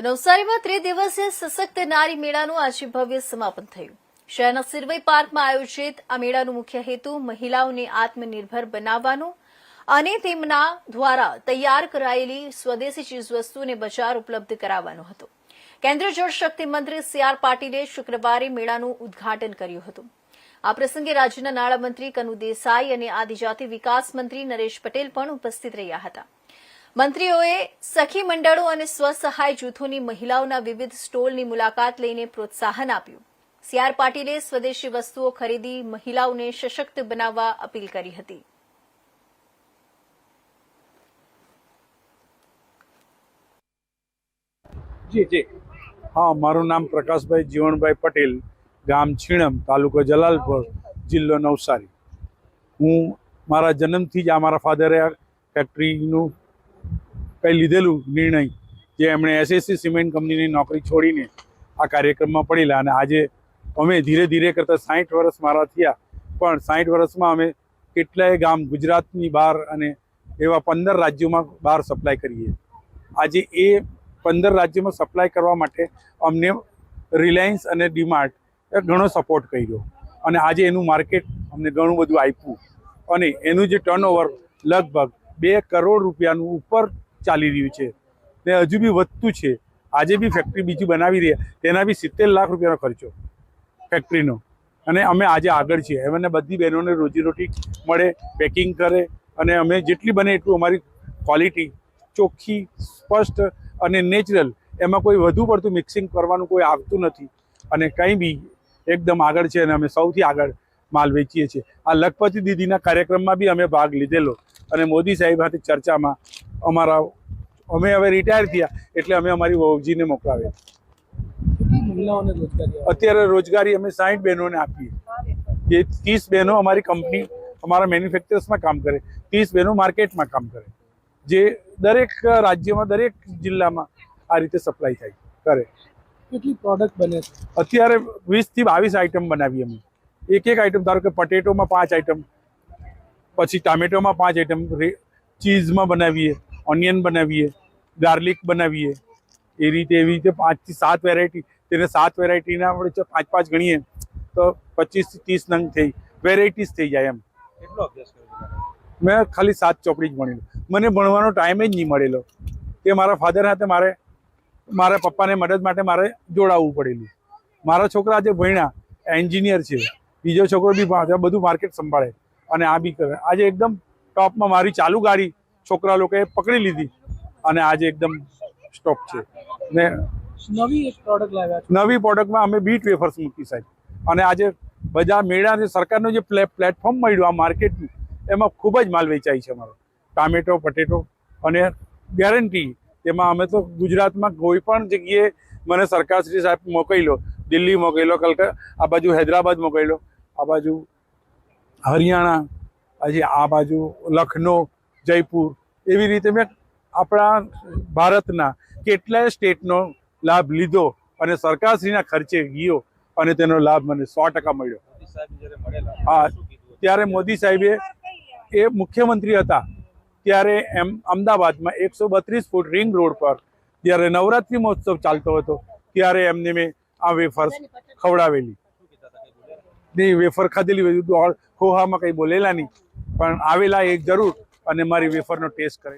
તો નવસારીમાં ત્રિદિવસીય સશક્ત નારી મેળાનું આજે ભવ્ય સમાપન થયું. શહેરના સિરવઈ પાર્કમાં આયોજિત આ મેળાનો મુખ્ય હેતુ મહિલાઓને આત્મનિર્ભર બનાવવાનો અને તેમના દ્વારા તૈયાર કરાયેલી સ્વદેશી ચીજવસ્તુને બજાર ઉપલબ્ધ કરાવવાનો હતો. કેન્દ્રીય જળશક્તિ મંત્રી સી આર પાટીલે શુક્રવારે મેળાનું ઉદ્ઘાટન કર્યું હતું. આ પ્રસંગે રાજ્યના નાણામંત્રી કનુ દેસાઈ અને આદિજાતિ વિકાસ મંત્રી નરેશ પટેલ પણ ઉપસ્થિત રહ્યા હતા. મંત્રીઓએ સખી મંડળો અને સ્વસહાય જૂથોની મહિલાઓના વિવિધ સ્ટોલની મુલાકાત લઈને પ્રોત્સાહન આપ્યું. સી આર પાટીલે સ્વદેશી વસ્તુઓ ખરીદી મહિલાઓને સશક્ત બનાવવા અપીલ કરી હતી. જી જી. હા, મારું નામ પ્રકાશભાઈ જીવણભાઈ પટેલ, ગામ છીણમ, તાલુકો જલાલપુર, જિલ્લો નવસારી. હું મારા જન્મથી જ આ મારા ફાધરે ફેક્ટરીનું કંઈ લીધેલું નિર્ણય જે એમણે એસએસસી સિમેન્ટ કંપનીની નોકરી છોડીને આ કાર્યક્રમમાં પડેલા. અને આજે અમે ધીરે ધીરે કરતાં સાઠ વર્ષ મારા થયા. પણ સાઠ વર્ષમાં અમે કેટલાય ગામ ગુજરાતની બહાર અને એવા પંદર રાજ્યોમાં બહાર સપ્લાય કરીએ. આજે એ પંદર રાજ્યોમાં સપ્લાય કરવા માટે અમને રિલાયન્સ અને ડીમાર્ટ એ ઘણો સપોર્ટ કર્યો. અને આજે એનું માર્કેટ અમને ઘણું બધું આપ્યું. અને એનું જે ટર્નઓવર લગભગ બે કરોડ રૂપિયાનું ઉપર ચાલી રહ્યું છે ને હજુ બી વધતું છે. આજે બી ફેક્ટરી બીજી બનાવી રહ્યા. તેના બી સિત્તેર લાખ રૂપિયાનો ખર્ચો ફેક્ટરીનો અને અમે આજે આગળ છીએ. એમને બધી બહેનોને રોજીરોટી મળે પેકિંગ કરે અને અમે જેટલી બને એટલું અમારી ક્વોલિટી ચોખ્ખી, સ્પષ્ટ અને નેચરલ એમાં કોઈ વધુ પડતું મિક્સિંગ કરવાનું કોઈ આવતું નથી. અને કંઈ બી એકદમ આગળ છે અને અમે સૌથી આગળ માલ વેચીએ છીએ. આ લખપતિ દીદીના કાર્યક્રમમાં બી અમે ભાગ લીધેલો. અને મોદી સાહેબ સાથે ચર્ચામાં અમારા અમે હવે રિટાયર થયા એટલે અમે અમારી વહુજીને મોકલાવે કેટલી મહિલાઓને રોજગારી આપે? અત્યારે રોજગારી અમે સાઠ બહેનોને આપીએ. જે ત્રીસ બહેનો અમારી કંપની અમારા મેન્યુફેક્ચર્સમાં કામ કરે. ત્રીસ બહેનો માર્કેટમાં કામ કરે. જે દરેક રાજ્યમાં દરેક જિલ્લામાં આ રીતે સપ્લાય થાય કરે. કેટલી પ્રોડક્ટ બને છે? અત્યારે વીસથી બાવીસ આઈટમ બનાવી અમે. એક એક આઈટમ ધારો કે પટેટોમાં પાંચ આઈટમ પછી ટામેટોમાં પાંચ આઈટમ ચીઝમાં બનાવીએ ઓનિયન બનાવીએ ગાર્લિક બનાવીએ. એ રીતે એવી રીતે પાંચથી સાત વેરાયટી તેને સાત વેરાયટીના આપણે પાંચ પાંચ ગણીએ તો પચીસથી ત્રીસ નંગ થઈ વેરાયટીઝ થઈ જાય એમ. કેટલો અભ્યાસ કર્યો મેં ખાલી સાત ચોપડી જ ભણેલો. મને ભણવાનો ટાઈમ જ નહીં મળેલો. કે મારા ફાધર સાથે મારે મારા પપ્પાને મદદ માટે મારે જોડાવવું પડેલું. મારા છોકરા આજે ભણ્યા એન્જિનિયર છે. બીજો છોકરો બી બધું માર્કેટ સંભાળે. અને આ બી કરે. આજે એકદમ ટોપમાં મારી ચાલુ ગાડી છોકરા લોકોએ પકડી લીધી અને આજે એકદમ સ્ટોપ છે. ને નવી એક પ્રોડક્ટ લાવ્યા નવી પ્રોડક્ટમાં અમે બીટ વેફર્સ મૂકી સાહેબ. અને આજે બજાર મેળા સરકારનું જે પ્લે પ્લેટફોર્મ મળ્યું આ માર્કેટનું એમાં ખૂબ જ માલ વેચાય છે અમારો. ટામેટો પટેટો અને ગેરંટી એમાં અમે તો ગુજરાતમાં કોઈ પણ જગ્યાએ મને સરકારશ્રી સાહેબ મોકલ્યો દિલ્હી મોકલ્યો કલકત્તા આ બાજુ હૈદરાબાદ મોકલ્યો આ બાજુ હરિયાણા પછી આ બાજુ લખનૌ, જયપુર, એવી રીતે મેં આપણા ભારતના કેટલાય સ્ટેટનો લાભ લીધો અને સરકારશ્રીના ખર્ચે ગયો અને તેનો લાભ મને સો ટકા મળ્યો હા. ત્યારે મોદી સાહેબે એ મુખ્યમંત્રી હતા, ત્યારે એમ અમદાવાદમાં એકસો બત્રીસ ફૂટ રિંગ રોડ પર જ્યારે નવરાત્રિ મહોત્સવ ચાલતો હતો, ત્યારે એમને મેં આ વેફર્સ ખવડાવેલી નહીં વેફર ખાધેલી હોય ખોહામાં કંઈ બોલેલા નહીં. પણ આવેલા એ જરૂર અને મારી વેફરનો ટેસ્ટ કરે